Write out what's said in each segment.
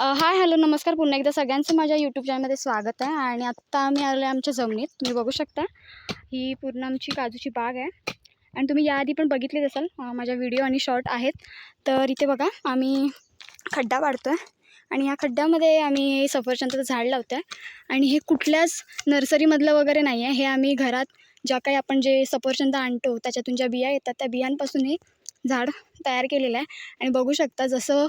Hi hello नमस्कार. पुन्हा एकदा सगळ्यांचं माझ्या यूट्यूब चॅनलमध्ये स्वागत आहे. आणि आत्ता आम्ही आलो आहे आमच्या जमिनीत. तुम्ही बघू शकता. ही पूर्ण आमची काजूची बाग आहे. आणि तुम्ही याआधी पण बघितलीच असाल माझ्या व्हिडिओ आणि शॉर्ट आहेत. तर इथे बघा आम्ही खड्डा पाडतो आहे आणि या खड्ड्यामध्ये आम्ही सफरचंदाचं झाड लावतो आहे आणि हे कुठल्याच नर्सरीमधलं वगैरे नाही आहे हे आम्ही घरात ज्या काही आपण जे सफरचंद आणतो त्याच्यातून ज्या बिया येतात त्या बियांपासून हे झाड तयार केलेलं आहे. आणि बघू शकता जसं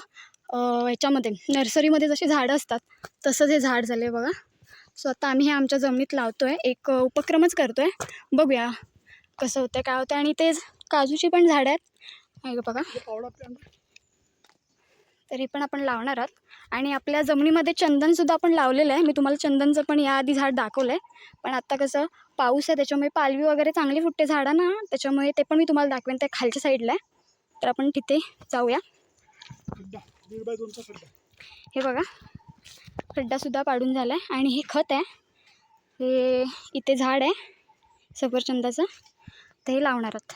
ह्याच्यामध्ये याच्यामध्ये नर्सरीमध्ये जशी झाडं असतात तसंच हे झाड झालं आहे बघा. सो आता आम्ही हे आमच्या जमिनीत लावतो आहे एक उपक्रमच करतो आहे बघूया कसं होतं आहे काय होतं आहे आणि ते काजूची पण झाडं आहेत. आहे बघा. तरी पण आपण लावणार आहोत. आणि आपल्या जमिनीमध्ये चंदनसुद्धा आपण लावलेलं आहे. मी तुम्हाला चंदनचं पण याआधी झाड दाखवलं आहे पण आत्ता कसं पाऊस आहे त्याच्यामुळे पालवी वगैरे चांगली फुटते झाडांना त्याच्यामुळे ते पण मी तुम्हाला दाखवेन. त्या खालच्या साईडला आहे. तर आपण तिथे जाऊया. दीड बाय दोनचा खड्डा. हे बघा खड्डासुद्धा पाडून झाला आहे आणि हे खत आहे. हे इथे झाड आहे सफरचंदाचं. ते हे लावणार आहोत.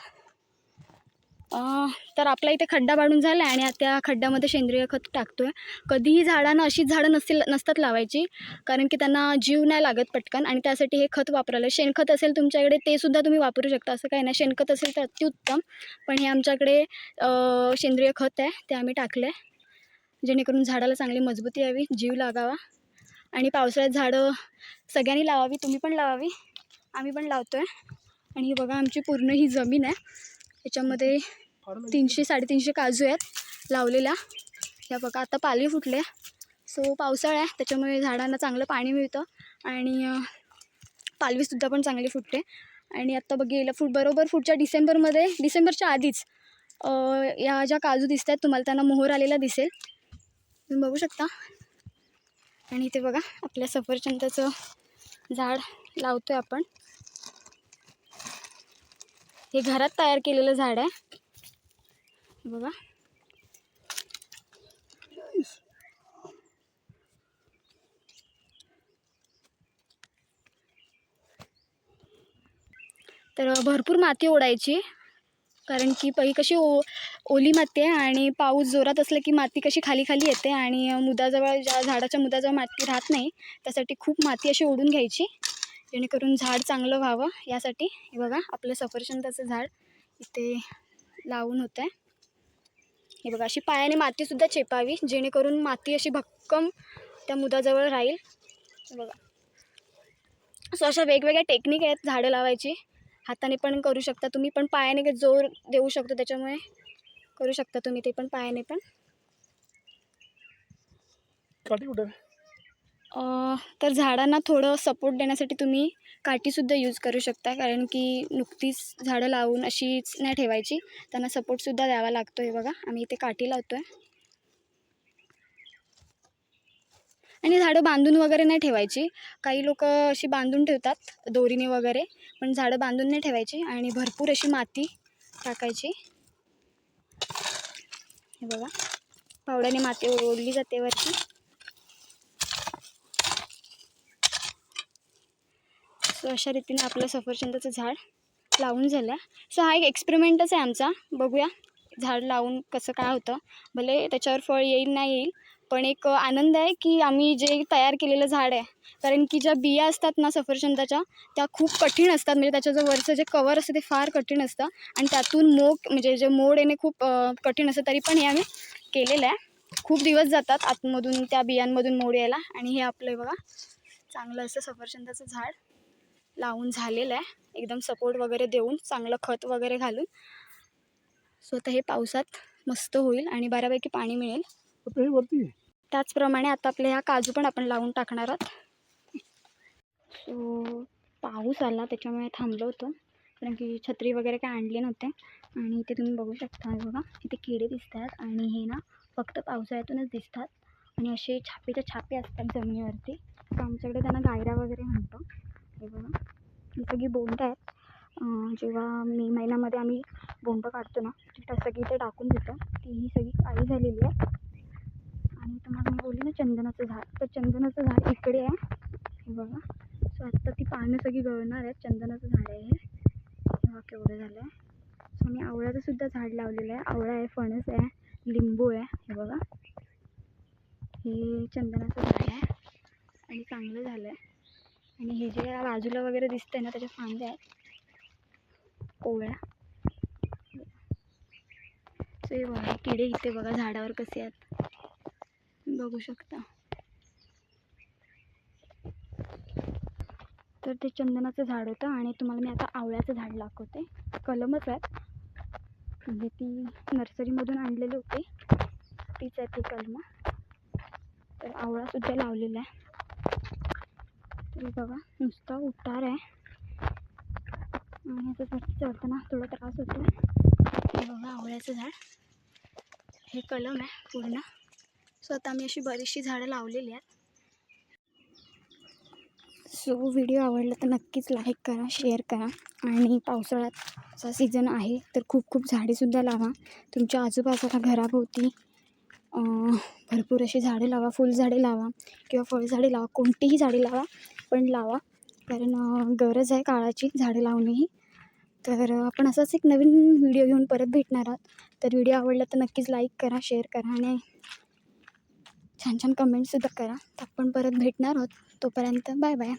तर आपला इथे खड्डा पाडून झाला आहे आणि त्या खड्ड्यामध्ये सेंद्रिय खत टाकतो आहे कधीही झाडांना अशीच झाडं नसतील नसतात लावायची कारण की त्यांना जीव नाही लागत पटकन आणि त्यासाठी हे खत वापरायला. शेणखत असेल तुमच्याकडे ते सुद्धा तुम्ही वापरू शकता. असं काही नाही. शेणखत असेल तर अतिउत्तम पण हे आमच्याकडे सेंद्रिय खत आहे ते आम्ही टाकलं आहे जेणेकरून झाडाला चांगली मजबूती यावी जीव लागावा. आणि पावसाळ्यात झाडं सगळ्यांनी लावावी तुम्ही पण लावावी आम्ही पण लावतो आहे आणि ही बघा आमची पूर्ण ही जमीन आहे. याच्यामध्ये तीनशे साडेतीनशे काजू आहेत लावलेल्या. या बघा आता पालवी फुटले. सो पावसाळा आहे त्याच्यामुळे झाडांना चांगलं पाणी मिळतं. आणि पालवीसुद्धा पण चांगली फुटते. आणि आत्ता बघेल फुट बरोबर पुढच्या डिसेंबरमध्ये डिसेंबरच्या आधीच या ज्या काजू दिसत आहेत तुम्हाला त्यांना मोहर आलेला दिसेल. तुम्ही बघू शकता. आणि इथे बघा आपल्या सफरचंदाचं झाड लावतो आहे आपण. हे घरात तयार केलेलं झाड आहे. बघा. तर भरपूर माती ओढायची कारण की पहिली कशी ओ ओली माती आहे आणि पाऊस जोरात असला की माती कशी खाली खाली येते आणि मुदाजवळ ज्या झाडाच्या मुदाजवळ माती राहत नाही त्यासाठी खूप माती अशी ओढून घ्यायची जेणेकरून झाड चांगलं व्हावं. यासाठी हे बघा आपलं सफरचंदाचं झाड इथे लावून होतं आहे हे बघा अशी पायाने मातीसुद्धा चेपावी जेणेकरून माती अशी भक्कम त्या मुदाजवळ राहील. बघा. सो अशा वेगवेगळ्या टेक्निक आहेत झाडं लावायची. हाताने पण करू शकता तुम्ही पण पायाने काही जोर देऊ शकतो त्याच्यामुळे करू शकता तुम्ही ते पण पायाने पण. काठी तर झाडांना थोडं सपोर्ट देण्यासाठी तुम्ही काठीसुद्धा यूज करू शकता. कारण की नुकतीच झाडं लावून अशीच नाही ठेवायची. त्यांना सपोर्टसुद्धा द्यावा लागतो हे बघा. आम्ही इथे काठी लावतो आहे आणि झाडं बांधून वगैरे नाही ठेवायची. काही लोक अशी बांधून ठेवतात दोरीने वगैरे. पण झाडं बांधून नाही ठेवायची. आणि भरपूर अशी माती टाकायची. हे बघा. फावड्याने माती ओढली जाते वरती. सो अशा रीतीने आपलं सफरचंदाचं झाड लावून झालं. आहे सो हा एक एक्सपेरिमेंटच आहे आमचा. बघूया झाड लावून कसं काय होतं. भले त्याच्यावर फळ येईल नाही येईल पण एक आनंद आहे की आम्ही जे तयार केलेलं झाड आहे कारण की ज्या बिया असतात ना सफरचंदाच्या त्या खूप कठीण असतात. म्हणजे त्याचं जो वरचं जे कवर असतं ते फार कठीण असतं. आणि त्यातून मोग म्हणजे जे मोड येणे खूप कठीण असतं तरी पण हे आम्ही केलेलं आहे. खूप दिवस जातात आतमधून त्या बियांमधून मोड यायला. आणि हे आपलं बघा चांगलं असं सफरचंदाचं झाड लावून झालेलं आहे. एकदम सपोर्ट वगैरे देऊन चांगलं खत वगैरे घालून. स्वतः हे पावसात मस्त होईल आणि बऱ्यापैकी पाणी मिळेल. हे वरती? त्याचप्रमाणे आता आपल्या ह्या काजू पण आपण लावून टाकणार आहोत. सो पाऊस आला त्याच्यामुळे थांबलो होतो. कारण की छत्री वगैरे काय आणले नव्हते. आणि इथे तुम्ही बघू शकता बघा इथे किडे दिसतात. आणि हे ना फक्त पावसाळ्यातूनच दिसतात. आणि असे छापेच्या छापे असतात जमिनीवरती. तर आमच्याकडे त्यांना गायरा वगैरे म्हणतो. हे बघा ही सगळी बोंड आहेत. जेव्हा मे महिन्यामध्ये आम्ही बोंड काढतो ना ती सगळी इथे टाकून देतो. ती ही सगळी काळी झालेली आहे. तर तुम्हाला मी बोलली ना चंदनाचं झाड. तर चंदनाचं झाड इकडे आहे. हे बघा. सो आत्ता ती पानं सगळी गळणार आहेत. चंदनाचं झाड आहे हे. केवढं झालं आहे. सो मी आवळ्याचं सुद्धा झाड लावलेलं आहे. आवळा आहे फणस आहे लिंबू आहे. हे बघा. हे चंदनाचं झाड आहे. आणि चांगलं झालं आहे. आणि हे जे बाजूला वगैरे दिसतंय ना त्याच्या फांद्या आहेत. कोवळ्या. हे बघा. किडे इथे बघा झाडावर कसे आहेत. बघू शकता. तर ते चंदनाचं झाड होतं आणि तुम्हाला मी आता आवळ्याचं झाड दाखवते. कलमच आहेत. म्हणजे ती नर्सरीमधून आणलेली होती. तीच आहे ती कलम. तर आवळासुद्धा लावलेला आहे. तरी बघा नुसता उतार आहे. आणि याच्यासाठी चढताना थोडा त्रास होतो बघा आवळ्याचं झाड. हे कलम आहे पूर्ण. सो आता मी अशी बरीचशी झाडं लावलेली आहेत. सो व्हिडिओ आवडला तर नक्कीच लाईक करा शेअर करा. आणि पावसाळ्याचा सीझन आहे तर खूप खूप झाडेसुद्धा लावा. तुमच्या आजूबाजूला घराभोवती भरपूर अशी झाडे लावा फुलझाडे लावा किंवा फळझाडे लावा कोणतीही झाडे लावा पण लावा. कारण गरज आहे काळाची झाडे लावणेही. तर आपण असाच एक नवीन व्हिडिओ घेऊन परत भेटणार आहोत. तर व्हिडिओ आवडला तर नक्कीच लाईक करा शेअर करा आणि छान छान कमेंटसुद्धा करा. आपण परत भेटणार आहोत. तोपर्यंत बाय बाय